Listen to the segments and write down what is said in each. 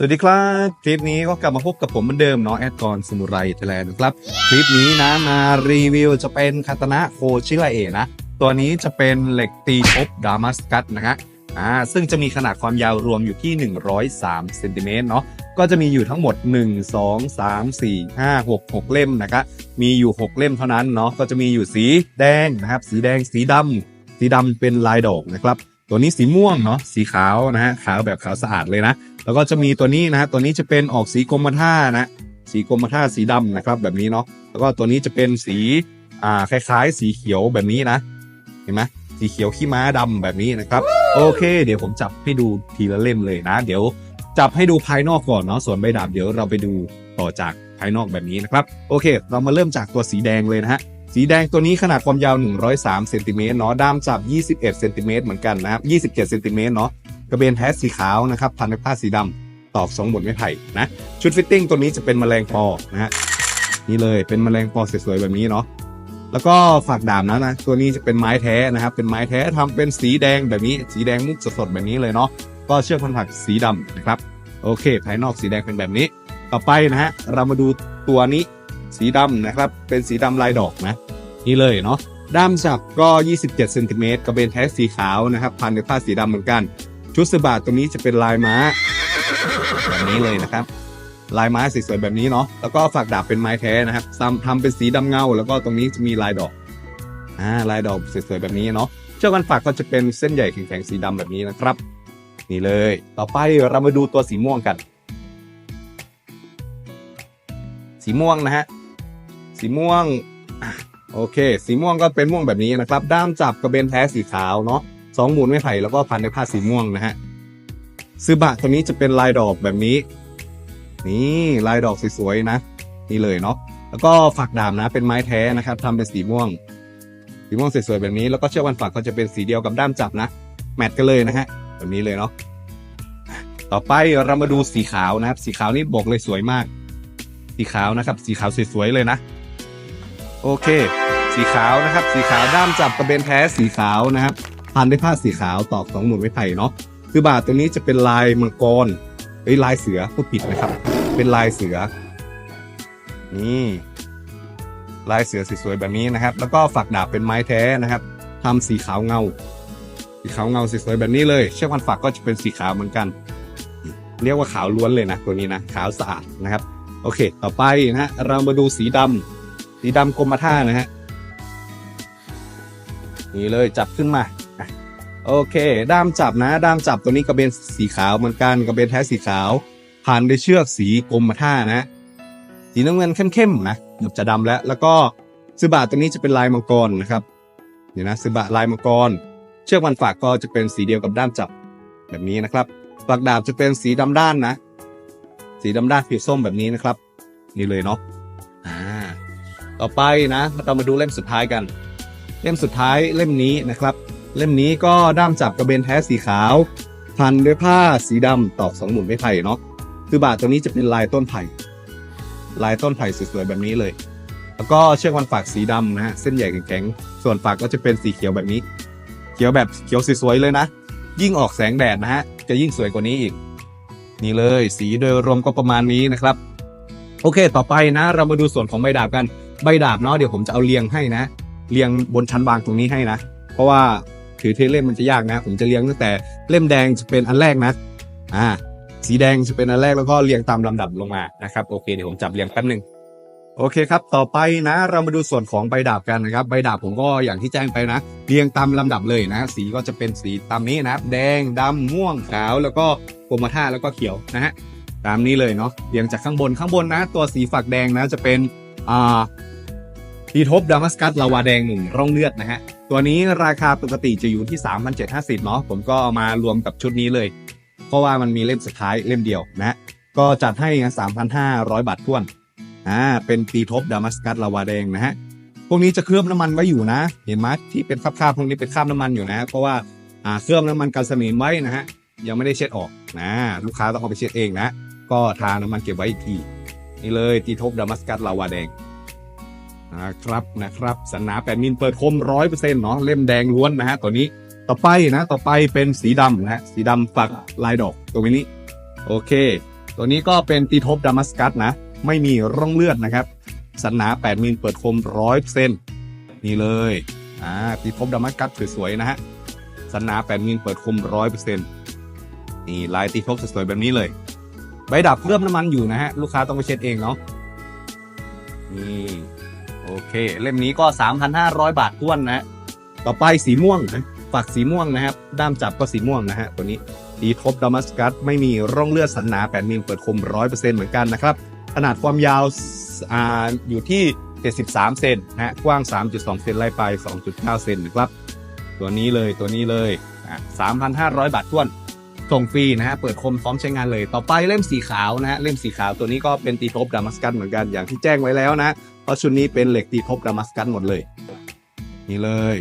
สวัสดีครับ คลิปนี้ก็กลับมาพบกับผมเหมือนเดิมเนาะแอดกรสมุไรไทยแลนด์นะครับ คลิปนี้นะมารีวิวจะเป็นคาตนะโคชิระเอะนะ ตัวนี้จะเป็นเหล็กตีพบดามัสกัสนะฮะอ่าซึ่งจะมีขนาดความยาวรวมอยู่ที่ 103เซนติเมตรเนาะก็จะมีอยู่ทั้งหมด 1 2 3 4 5 6 6 เล่มนะครับมีอยู่ 6 เล่มเท่านั้นเนาะก็จะมีอยู่สีแดงนะครับ สีแดงสีดำสีดำเป็นลายดอกนะครับ ตัวนี้สีม่วงเนาะสีขาวนะฮะขาวแบบขาวสะอาดเลยนะ แล้วก็จะมีตัวนี้นะฮะตัวนี้จะเป็นออกสีกรมท่านะสีกรมท่าสีดำนะครับ แบบนี้เนาะแล้วก็ตัวนี้จะเป็นสีอ่าคล้ายๆ สีเขียวแบบนี้นะ เห็นไหมสีเขียวขี้ม้าดำแบบนี้นะครับ โอเค เดี๋ยวผมจับให้ดูทีละเล่มเลยนะ เดี๋ยวจับให้ดูภายนอกก่อนเนาะส่วนใบดาบเดี๋ยวเราไปดูต่อจากภายนอกแบบนี้นะครับ โอเค เรามาเริ่มจากตัวสีแดงเลยนะฮะสีแดงตัวนี้ขนาดความยาว 103เซนติเมตรเนาะด้ามจับ 21เซนติเมตรเหมือนกันนะครับ 27เซนติเมตรเนาะ กระเบนแท้สีขาวนะครับพันด้วยผ้าสีดำตอกสองบทไม้ไผ่นะชุดฟิตติ้งตัวนี้จะเป็นแมลงปอนะฮะนี่เลยเป็นแมลงปอสวยๆแบบนี้เนาะแล้วก็ฝากดาบนะนะตัวนี้จะเป็นไม้แท้นะครับ เป็นไม้แท้ทำเป็นสีแดงแบบนี้ สีแดงมุกสดๆแบบนี้เลยเนาะก็เชือกพันผักสีดำนะครับโอเค ภายนอกสีแดงเป็นแบบนี้ ต่อไปนะฮะเรามาดูตัวนี้สีดำนะครับ เป็นสีดำลายดอกนะ นี่เลยเนาะด้ามจับก็ 27เซนติเมตรกระเบนแท้สีขาวนะครับ พันด้วยผ้าสีดำเหมือนกัน ชุดสบาดตรงนี้จะเป็นลายม้าแบบนี้เลยนะครับ ลายไม้สวยๆแบบนี้เนาะแล้วก็ฝักดาบเป็นไม้แท้นะครับทำทำเป็นสีดำเงา แล้วก็ตรงนี้จะมีลายดอกอ่าลายดอกสวยๆแบบนี้เนาะเชือกกันฝากก็จะเป็นเส้นใหญ่แข็งๆสีดำแบบนี้นะครับ นี่เลย ต่อไปเรามาดูตัวสีม่วงกัน สีม่วงนะฮะสีม่วงอโอเค สีม่วงก็เป็นม่วงแบบนี้นะครับ ด้ามจับกระเบนแท้สีขาวเนาะ สองหมุนไม้ไผ่แล้วก็พันด้วยผ้าสีม่วงนะฮะซึบะตัวนี้จะเป็นลายดอกแบบนี้ นี่ลายดอกสวยๆนะ นี่เลยเนาะแล้วก็ฝักดาบนะเป็นไม้แท้นะครับทำเป็นสีม่วง สีม่วงสวยๆแบบนี้แล้วก็เชือกวันฝักก็จะเป็นสีเดียวกับด้ามจับนะแมทกันเลยนะฮะแบบนี้เลยเนาะต่อไปเรามาดูสีขาวนะครับ สีขาวนี่บอกเลยสวยมาก สีขาวนะครับ สีขาวสวยๆเลยนะ โอเค สีขาวนะครับ สีขาวด้ามจับกระเบนแท้สีขาวนะครับ พันด้วยผ้าสีขาวตอกสองหมุนไม้ไผ่เนาะคือบาทตัวนี้จะเป็นลายมังกรเอ้ยลายเสือพูดผิดนะครับ เป็นลายเสือนี่ลายเสือสวยๆแบบนี้นะครับ แล้วก็ฝักดาบเป็นไม้แท้นะครับทำสีขาวเงา สีขาวเงาสวยๆแบบนี้เลยเชือกพันฝักก็จะเป็นสีขาวเหมือนกัน เรียกว่าขาวล้วนเลยนะตัวนี้นะขาวสะอาดนะครับ โอเค ต่อไปนะฮะเรามาดูสีดำสีดำกรมท่านะฮะนี่เลยจับขึ้นมา โอเค ด้ามจับนะ ด้ามจับตัวนี้กระเบนสีขาวเหมือนกันกระเบนแท้สีขาวผ่านด้วยเชือกสีกรมท่านะ สีน้ำเงินเข้มๆนะเกือบจะดำแล้ว แล้วก็ซึบะตัวนี้จะเป็นลายมังกรนะครับเดี๋ยวนะซึบะลายมังกร เชือกวันฝากก็จะเป็นสีเดียวกับด้ามจับแบบนี้นะครับฝักดาบจะเป็นสีดำด้านนะ สีดำด้านผิวส้มแบบนี้นะครับ นี่เลยเนาะอ่าต่อไปนะเรามาดูเล่มสุดท้ายกัน เล่มสุดท้ายเล่มนี้นะครับ เล่มนี้ก็ด้ามจับกระเบนแท้สีขาว พันด้วยผ้าสีดำตอกสองหมุนไม้ไผ่เนาะคือบาทตัวนี้จะเป็นลายต้นไผ่ ลายต้นไผ่สวยๆแบบนี้เลย แล้วก็เชือกวันฝากสีดำนะฮะเส้นใหญ่แข็งๆส่วนฝากก็จะเป็นสีเขียวแบบนี้ เขียวแบบเขียวสวยๆเลยนะ ยิ่งออกแสงแดดนะฮะจะยิ่งสวยกว่านี้อีก นี่เลยสีโดยรวมก็ประมาณนี้นะครับ โอเค ต่อไปนะ เรามาดูส่วนของใบดาบกันใบดาบเนาะเดี๋ยวผมจะเอาเรียงให้นะเรียงบนชั้นวางตรงนี้ให้นะ เพราะว่า ถือเทเล่มมันจะยากนะ ผมจะเรียงตั้งแต่เล่มแดงจะเป็นอันแรกนะอ่าสีแดงจะเป็นอันแรกแล้วก็เรียงตามลำดับลงมานะครับโอเคเดี๋ยวผมจับเรียงแป๊บหนึ่งโอเคครับ ต่อไปนะ เรามาดูส่วนของใบดาบกันนะครับ ใบดาบผมก็อย่างที่แจ้งไปนะ เรียงตามลำดับเลยนะ สีก็จะเป็นสีตามนี้นะแดงดำม่วงขาวแล้วก็กรมท่าแล้วก็เขียวนะฮะตามนี้เลยเนาะเรียงจากข้างบนข้างบนนะ ตัวสีฝักแดงนะจะเป็นอ่า ทีทบดามัสกัสลาวาแดงหนึ่งร่องเลือดนะฮะ ตัวนี้ราคาปกติจะอยู่ที่ 3,750 เนาะผมก็เอามารวมกับชุดนี้เลย เพราะว่ามันมีเล่มสุดท้ายเล่มเดียวนะ ก็จัดให้นะ3,500 บาทท้วน อ่า เป็นปีทบดามัสกัสลาวาแดงนะฮะ พวกนี้จะเคลือบน้ำมันไว้อยู่นะ เห็นไหมที่เป็นคราบๆพวกนี้เป็นคราบน้ำมันอยู่นะ เพราะว่า อ่า เคลือบน้ำมันกันสนิมไว้นะฮะ ยังไม่ได้เช็ดออกนะ ลูกค้าต้องเอาไปเช็ดเองนะ ก็ทาน้ำมันเก็บไว้อีกที นี่เลยตีทบดามัสกัสลาวาแดง นะครับนะครับสันหนาแปดมิลเปิดคมร้อยเปอร์เซ็นต์เนาะเล่มแดงล้วนนะฮะตัวนี้ต่อไปนะ ต่อไปเป็นสีดำนะฮะสีดำฝักลายดอกตัวนี้ โอเค ตัวนี้ก็เป็นตีทบดามัสกัสนะ ไม่มีร่องเลือดนะครับสันหนา 8มิลเปิดคมร้อยเซนนี่เลยอ่าตีทบดามัสกัสสวยๆนะฮะสันหนา 8มิลเปิดคมร้อยเปอร์เซ็นต์นี่ลายตีทบสวยๆแบบนี้เลย ใบดับเคลือบน้ำมันอยู่นะฮะลูกค้าต้องไปเช็ดเองเนาะนี่ โอเค เล่มนี้ก็ 3,500 บาทท้วนนะฮะต่อไปสีม่วงนะฝักสีม่วงนะครับ ด้ามจับก็สีม่วงนะฮะตัวนี้ตีทบดามัสกัสไม่มีร่องเลือดสันหนา8มิลเปิดคม 100%เหมือนกันนะครับ ขนาดความยาวอ่าอยู่ที่ 73 เซนนะฮะกว้าง 3.2 เซนไล่ไป 2.9 เซนนะครับ ตัวนี้เลยตัวนี้เลยอะ3,500 บาทท้วน ส่งฟรีนะฮะ เปิดคมพร้อมใช้งานเลย ต่อไปเล่มสีขาวนะฮะ เล่มสีขาวตัวนี้ก็เป็นตีทบดามัสกัสเหมือนกัน อย่างที่แจ้งไว้แล้วนะ เพราะชุดนี้เป็นเหล็กตีทบดามัสกัสหมดเลย นี่เลย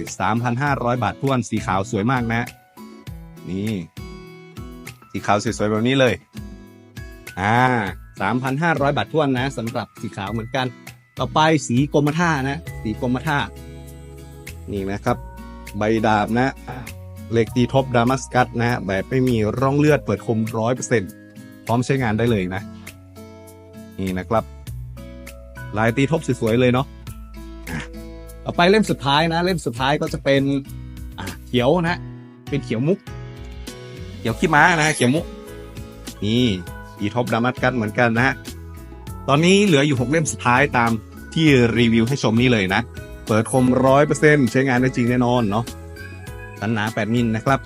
3,500 บาทท้วน สีขาวสวยมากนะ นี่ สีขาวสวยๆแบบนี้เลย อ่า 3,500 บาทท้วนนะสำหรับสีขาวเหมือนกัน ต่อไปสีกรมท่านะ สีกรมท่า นี่นะครับ ใบดาบนะ เหล็กตีทบดามัสกัสนะฮะแบบไม่มีร่องเลือดเปิดคมร้อยเปอร์เซ็นต์พร้อมใช้งานได้เลยนะ นี่นะครับ ลายตีทบสวยๆเลยเนาะต่อไปเล่มสุดท้ายนะ เล่มสุดท้ายก็จะเป็นเขียวนะ เป็นเขียวมุก เขียวขี้ม้านะเขียวมุก นี่ตีทบดามัสกัสเหมือนกันนะฮะตอนนี้เหลืออยู่หกเล่มสุดท้ายตามที่รีวิวให้ชมนี่เลยนะ เปิดคมร้อยเปอร์เซ็นต์ใช้งานได้จริงแน่นอนเนาะ สันหนา8มิลนะครับ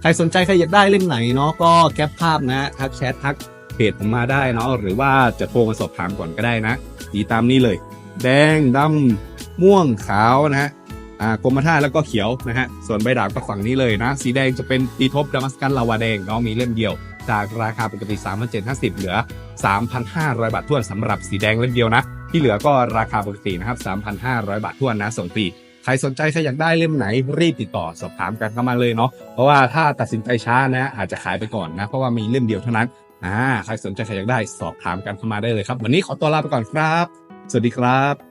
ใครสนใจใครอยากได้เล่มไหนเนาะก็แคปภาพนะทักแชททักเพจผมมาได้เนาะหรือว่าจะโทรมาสอบถามก่อนก็ได้นะสีตามนี้เลย แดงดำม่วงขาวนะฮะอ่ากรมท่าแล้วก็เขียวนะฮะ ส่วนใบดาบก็ฝั่งนี้เลยนะ สีแดงจะเป็นตีทบดามัสกันลาวาแดงเนาะมีเล่มเดียว จากราคาปกติ 3,750 เหลือ 3,500 บาททวนสำหรับสีแดงเล่มเดียวนะ ที่เหลือก็ราคาปกตินะครับ 3,500 บาททวนนะส่งฟรี ใครสนใจใครอยากได้เล่มไหนรีบติดต่อสอบถามกันเข้ามาเลยเนาะเพราะว่าถ้าตัดสินใจช้านะอาจจะขายไปก่อนนะ เพราะว่ามีเล่มเดียวเท่านั้นอ่าใครสนใจใครอยากได้สอบถามกันเข้ามาได้เลยครับ วันนี้ขอตัวลาไปก่อนครับ สวัสดีครับ